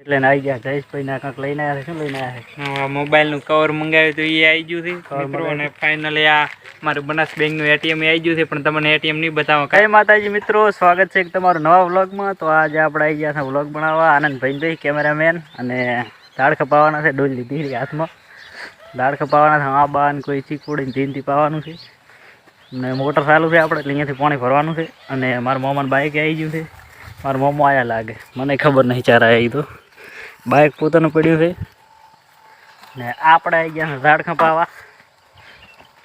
એટલે આવી ગયા જયેશભાઈ ના કંઈક લઈને આવ્યા છે શું લઈને આવ્યા છે? મોબાઈલનું કવર મંગાવ્યું તો એ આવી ગયું છે મિત્રો અને ફાઇનલી આ મારું બનાસ બેંકનું એટીએમ આવી ગયું છે પણ તમને એટીએમ નહીં બતાવો કઈ માતાજી મિત્રો સ્વાગત છે તમારું નવા વ્લોગમાં. તો આજે આપણે આવી ગયા છે વ્લોગ બનાવવા આનંદભાઈ ભાઈ કેમેરામેન અને દાળ ખપાવવાના છે ડોલ લીધી હાથમાં. દાળ ખપાવવાના છે આ બાન કોઈ ચીકુડીને ધીનથી પાવાનું છે. અને મોટર ચાલુ છે આપણે એટલે અહીંયાથી પાણી ભરવાનું છે. અને મારા મોમાને બાઇક આવી ગયું છે. મારા મોમો આયા લાગે મને ખબર નહીં ચાર આવ્યા એ તો. બાઇક પોતાનું પડ્યું છે. ને આપણે આવી ગયા ઝાડ ખપાવવા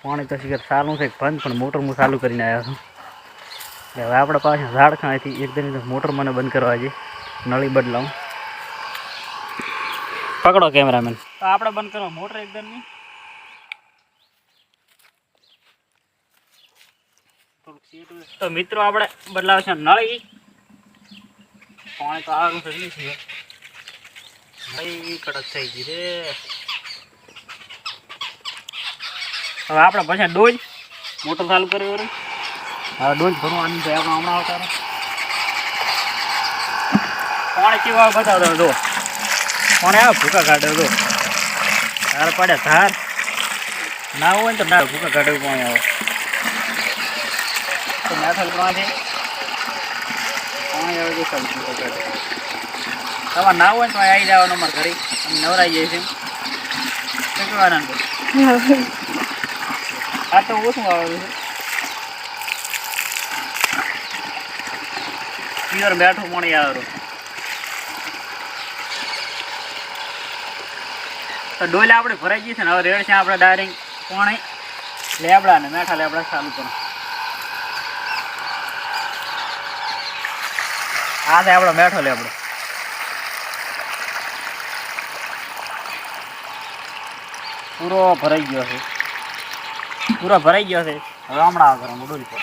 પાણી તો શીખર સારું છે, બંધ પણ મોટર હું ચાલુ કરીને આવ્યો છું. એટલે હવે આપણે પાછા ઝાડ ખાંથી એકદમ મોટર મને બંધ કરવા છે નળી બદલાવું. પકડો કેમેરામેન. તો આપણે બંધ કરો, મોટર એકદમની તો મિત્રો, આપણે બદલાવ છે નળી. પાણી તો આવું થઈ ગયું નળી કડક થઈ ગઈ છે હવે આપણે પછી ડોજ મોટર ચાલુ કર્યો વળી. હવે ડોજ ભરવાની છે આપણે હમણાં આવતા. પાણી કેવું આવે બતાવો તમે જો. પાણી આવે ભૂકા કાઢે જો. ધાર પડે ધાર. ના હોય ને તો ના ભૂકા કાઢે પાણી આવે. તો પાણી. પાણી આવે તો ભૂકા કાઢે. તમારે ના હોય ને તો આવી જવાનું અમારે ઘરે. અમે નવરાઈ જઈએ છીએ. શું કહેવાના આ તો ઓછું આવેલું છે. પ્યોર બેઠું પાણી આવેલું તો ડોલે આપણે ભરાઈ જઈએ છે ને, હવે રેડ છે આપણે ડાયરેક્ટ પાણી, લેબડા મેઠા લેબડા ચાલુ કરો. આ છે આપણો મેઠો લેબડો. પૂરો ભરાઈ ગયો છે. પૂરો ભરાઈ ગયો છે. હવે હમણાં આગળ હું ડોલી છે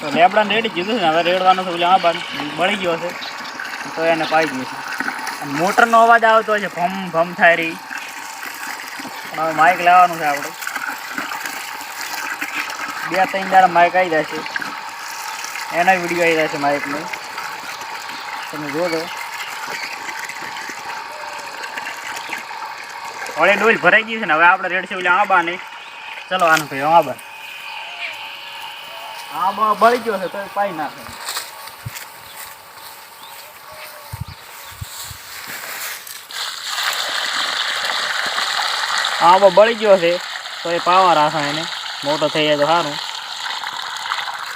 તો લેબડાને રેડી કીધું છે હવે રેડવાનો છે, ઓલા બળી ગયો છે. તો એને પાઈ ગયું છે. મોટરનો અવાજ આવતો હોય છે, ભમ ભમ થાય રહી પણ હવે માઇક લાવવાનું છે આપણે બે ત્રણ દાડા માઇક આવી છે. એના વીડિયો આવી રહ્યા છે માઇકનો તમે જોજો હવે ડોલ ભરાઈ ગઈ છે ને, હવે આપણે રેડ છે ઓલા આંબા ને. ચલો આનું ભાઈ, આંબા. આંબા બળી ગયો છે તો એ પાઈ નાખે. આંબો બળી ગયો છે તો એ પાવા રાખે એને મોટો થઈ જાય તો સારું.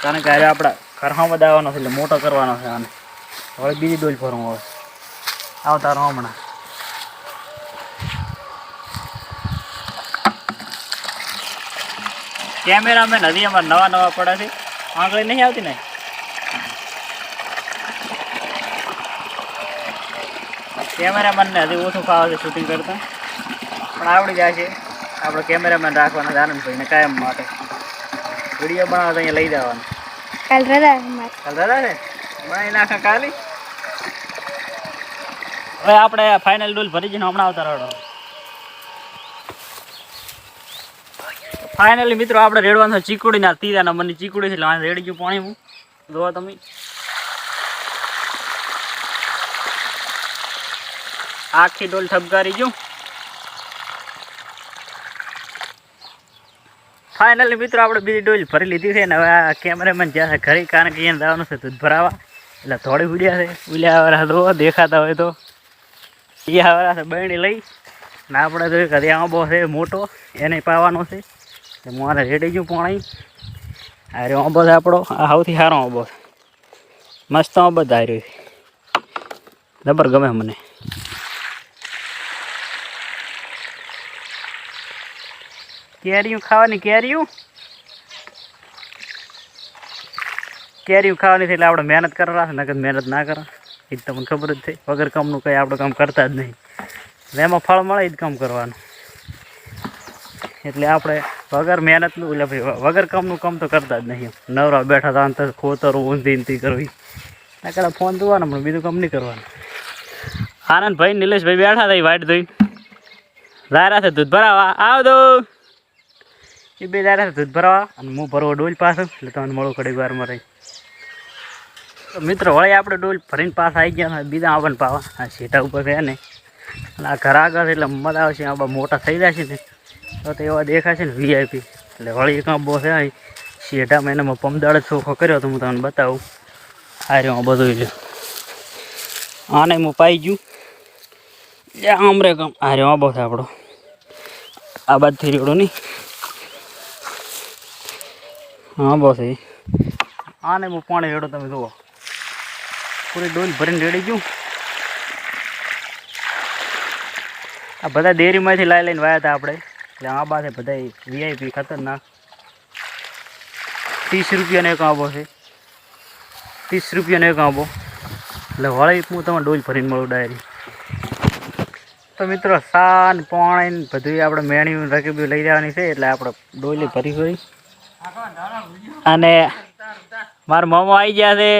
કારણ કે આજે આપણે ખરહામાં બધાવાનો છે એટલે મોટો કરવાનો છે આને. હવે બીજી ડોલ ભરવું હવે. આવતારો હમણાં. કેમેરામેન હજી અમારે નવા નવા પડે છે. આંગળી નહીં આવતી ને? કેમેરામેનને હજી ઓછું ફાવે છે શૂટિંગ કરતા. પણ આવડી જાય છે. આપણે કેમેરામેન રાખવાના આનંદભાઈને કાયમ માટે. વીડિયો બનાવવા અહીંયા લઈ જવાનું. નાખે કાલી. હવે આપણે ફાઇનલ ડોલ ભરી જઈને હમણાં આવતા રહો ફાઇનલી મિત્રો આપણે રેડવાનું ચીકુડી ના તીરા મને ચીકુડી છે એટલે રેડી ગયું પાણી હું. જોવા તમે. આખી ડોલ ઠપકારી ગયું. ફાઇનલી મિત્રો, આપણે બીજી ડોલ ભરી લીધી છે ને હવે આ કેમેરામેન જ્યાં ઘરે, કારણ કે અહીંયા જવાનું છે દૂધ ભરાવા. એટલે થોડી ઉડ્યા છે. ઉલ્યા વાળા તો દેખાતા હોય તો. એ આવરા છે બહેણી લઈ. ને આપણે તો કદી આંબો છે, મોટો. એને પાવાનો છે. એટલે મારે રેડી ગયું પાણી. આ રહ્યો આંબો છે આપણો. આ સૌથી સારો આંબો મસ્ત આંબો જ રહ્યો જબર ગમે મને. કેરીયું ખાવાની કેરીયું? કેરીયું ખાવાની એટલે આપણે મહેનત કરવા નકર મહેનત ના કરો. એ જ તમને ખબર જ થઈ વગર કામનું કંઈ આપણે કામ કરતા જ નહીં. એમાં ફળ મળે એ જ કામ કરવાનું. એટલે આપણે વગર મહેનતનું, એટલે ભાઈ વગર કામનું કામ તો કરતા જ નહીં નવરા બેઠા હતા અંતર ખોતરું, ઊંધી ઊંધી કરવી. ના કરે ફોન જોવાનો, પણ બીજું કામ નહીં કરવાનું. આનંદભાઈ નિલેશભાઈ બેઠા હતા એ ધોઈ રાયરા છે, દૂધ ભરાવા. આવ દો એ બે દાડા દૂધ ભરવા. અને હું ભરવો ડોલ પાછું, એટલે તમને મળું ઘડી વારમાં રહી મિત્રો, વળી આપણે ડોલ ભરીને પાસ આવી ગયા, બીજા આપણને પાવા. આ સીટા ઉપર છે ને. અને આ ઘર આગળ એટલે મજા આવશે આ મોટા થઈ જશે ને. તો એવા દેખાશે ને વીઆઈપી એટલે વળી એક બો છે અહીં મહિનામાં એનામાં પમદાળ ચોખ્ખો કર્યો તો હું તમને બતાવું. આ રહ્યો બધું રહ્યું. આને હું પાઈ ગયું. આમ રે કામ આ રહ્યો આંબો છે આપણો. આ બાદ થઈ રહ્યો નહીં. આંબો છે ઈ. આને બહુ પાણી રેડો, તમે જુઓ. પૂરી ડોલ ભરીને રેડી ગયું આ બધા ડેરીમાંથી લાવી લઈને વાયા હતા આપણે. એટલે આંબા છે બધા વીઆઈપી ખતરનાક. ત્રીસ રૂપિયાનો એક આંબો છે. ત્રીસ રૂપિયાનો એક આંબો. એટલે વળી હું તમને ડોલ ભરીને મળું ડાયરી. તો મિત્રો, સાન પાણી બધું આપણે મેણી રકીબી લઈ જવાની છે, એટલે આપણે ડોલી ભરી હોય. અને મારા મોમો આવી ગયા છે.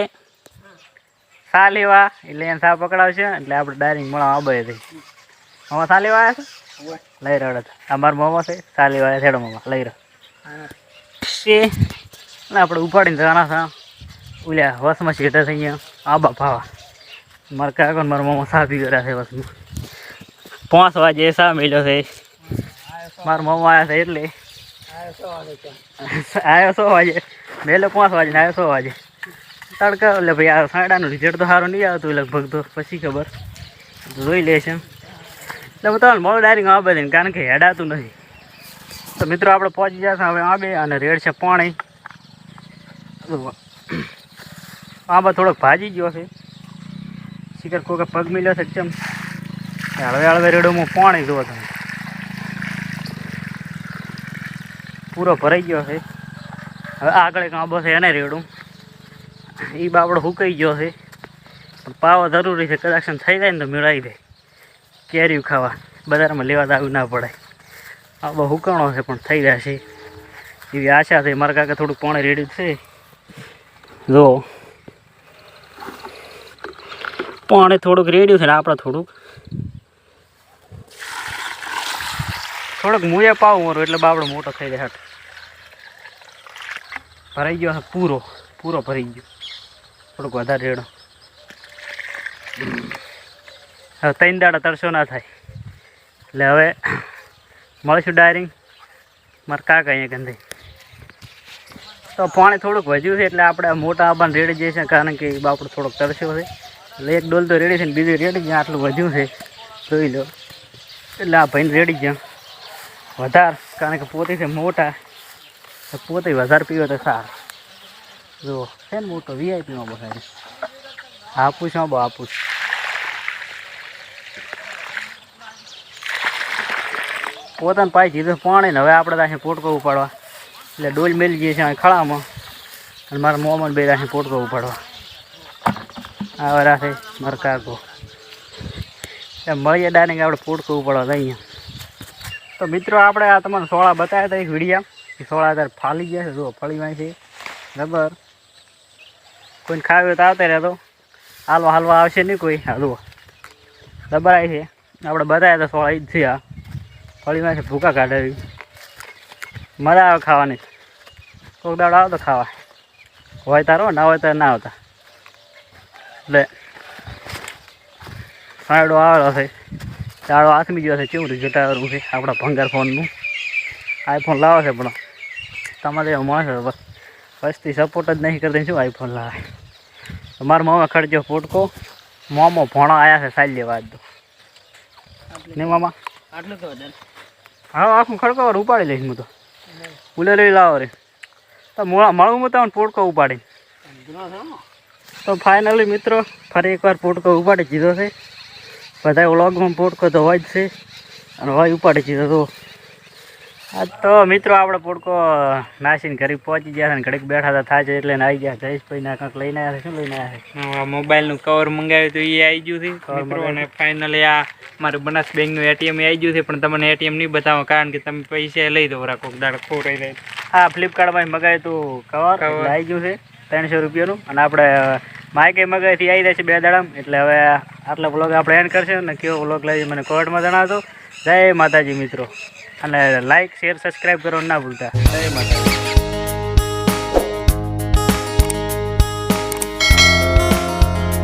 સા લેવા એટલે એને સા પકડાવશે. એટલે આપણે ડાયરેક્ટ મળવા આબે છે મામા સા લેવા છે? લઈ રહ્યો આ મારો મોમો છે. સા લેવા છેડો મામા. લઈ રહ્યો. આપણે ઉપાડીને જવાના છે. ઓલ્યા વસમાં સીધા થઈ ગયા આબા ભાવા. મારા કાકો મારા મામા સા પી ગયા છે વસમાં. પાંચ વાગે સા મળ્યો છે. મારા મામા આવ્યા છે એટલે. આવ્યો સો વાગે મેલો પાંચ વાગે આવ્યો સો વાગે. તડકા, એટલે ભાઈ આ સાડાનું રિઝલ્ટ તો સારું નહીં આવતું લગભગ તો, પછી ખબર. જોઈ લેશે એટલે હું તમને મળું ડાયરેક્ટ આ બધી કારણ કે હેડાતું નથી. તો મિત્રો આપણે પહોંચી જશે હવે આંબે અને રેડ છે પાણી. આંબા થોડોક ભાજી ગયો છે. શિકર કોઈ પગ મિલ્યો છે ચમ. હળવે હળવે રેડોમાં પાણી જુઓ તમે. પૂરો ભરાઈ ગયો છે. હવે આગળ એક આંબો છે એને રેડું. એ બાબડો હુકાઈ ગયો છે. પણ પાવા જરૂરી છે કદાચ થઈ જાય ને તો મેળાવી દે કેરીયું ખાવા. બજારમાં લેવા તો આવ્યું ના પડે આંબો હુકાણો છે પણ થઈ જશે એવી આશા છે. મારા કાકા થોડુંક પાણી રેડ્યું છે. જો. પાણી થોડુંક રેડ્યું છે ને આપણે થોડુંક થોડોક મુએ પાવ મારું, એટલે બાબડો મોટો થઈ જાય ભરાઈ ગયો પૂરો. પૂરો ભરી ગયો. થોડુંક વધારે રેડો. હવે ત્રણ દાડા તરસો ના થાય. એટલે હવે મળીશું ડાયરિંગ. મારા કાકા અહીંયા ગંધે તો પાણી થોડુંક વધ્યું છે, એટલે આપણે મોટા આબાને રેડી જઈએ છીએ, કારણ કે બાપડો થોડોક તરસ્યો છે. એટલે એક ડોલ તો રેડી છે ને બીજું રેડી ગયા આટલું વધ્યું છે. જોઈ લો. એટલે આ ભાઈને રેડી ગયા વધાર, કારણ કે પોતે છે મોટા. પોતે વધારે પીવો તો સારું. જુઓ, છે ને મોટો વીઆઈપીમાં બહાર હાપુસ હા બહુ હાપુસ પોતાને પાય જીધું પાણી ને હવે આપણે ત્યાં પોટકો ઉપાડવા. એટલે ડોલ મેલી જઈએ અહીં ખળામાં અને મારા મોમન બે ત્યાં પોટકો ઉપાડવા. આવે રાખે છે કાકો. એમ મળીએ ડાયરેક્ટ આપણે પોટકો ઉપાડવા જઈએ. તો મિત્રો આપણે આ તમને સોળા બતાવ્યા હતા, એક વિડીયા. સોળા અત્યારે ફાલી ગયા છે જો ફળીમાં છે. રબર કોઈને ખાવ્યો તો આવતા રહેતો હાલવા હાલવા આવશે નહીં કોઈ. હા જુઓ. છે. આપણે બતાવ્યા હતા સોળા ઈજ છે આ. ફળીમાં છે ભૂકા કાઢાવી. મજા આવે ખાવાની. કોક દાડો આવતો ખાવા. હોય તારો ના હોય તો ના આવતા. એટલે સાયડો આવેલો છે. ચાળો આથમી ગયો છે. કેવું રિઝલ્ટ છે? આપણા ભંગાર ફોનનું. આઈફોન લાવે છે પણ. તમારે એવો માણસ વસ્તી સપોર્ટ જ નહીં કરતી શું આઈફોન લાવે? મારા મામા ખર્ચો પોટકો મોમો ભણો આવ્યા છે સારી લેવા આજ તો ને મામા? આટલું તો હા આખું ખડકો વાર ઉપાડી લઈશ હું તો. ઉલે લઈ લાવો રે. તો મળું હું તમને પોટકો ઉપાડી તો ફાઇનલી મિત્રો ફરી એકવાર પોટકો ઉપાડી દીધો છે. બધા વ્લોગમાં પોટકો તો હોય જ છે. અને હોય ઉપાડે છે તો. આ તો મિત્રો આપણે પોટકો નાસીને ઘરે પહોંચી ગયા અને ઘડીક બેઠા હતા થાય છે એટલે આવી ગયા જયેશભાઈ ના કંઈક લઈને આવ્યા શું લઈને આવ્યા મોબાઈલનું કવર મંગાવ્યું હતું એ આવી ગયું છે. મિત્રો અને ફાઇનલી આ મારું બનાસ બેંકનું એટીએમ આવી ગયું છે પણ તમને એટીએમ નહીં બતાવો કારણ કે તમે પૈસા લઈ દો રાખો દાડ ખોરાઈ જાય. હા ફ્લિપકાર્ટમાં મગાવ્યું હતું કવર. આવી ગયું છે. ત્રણસો રૂપિયાનું. અને આપણે માઇકે મગાવીથી આવી જશે બે દાડામાં. એટલે હવે આટલા વ્લોગ આપણે એન્ડ કરશે. ને કેવો વ્લોગ લઈ મને કોમેન્ટમાં જણાવજો. જય માતાજી મિત્રો. અને લાઇક શેર સબસ્ક્રાઈબ કરવાનું ના ભૂલતા. જય માતા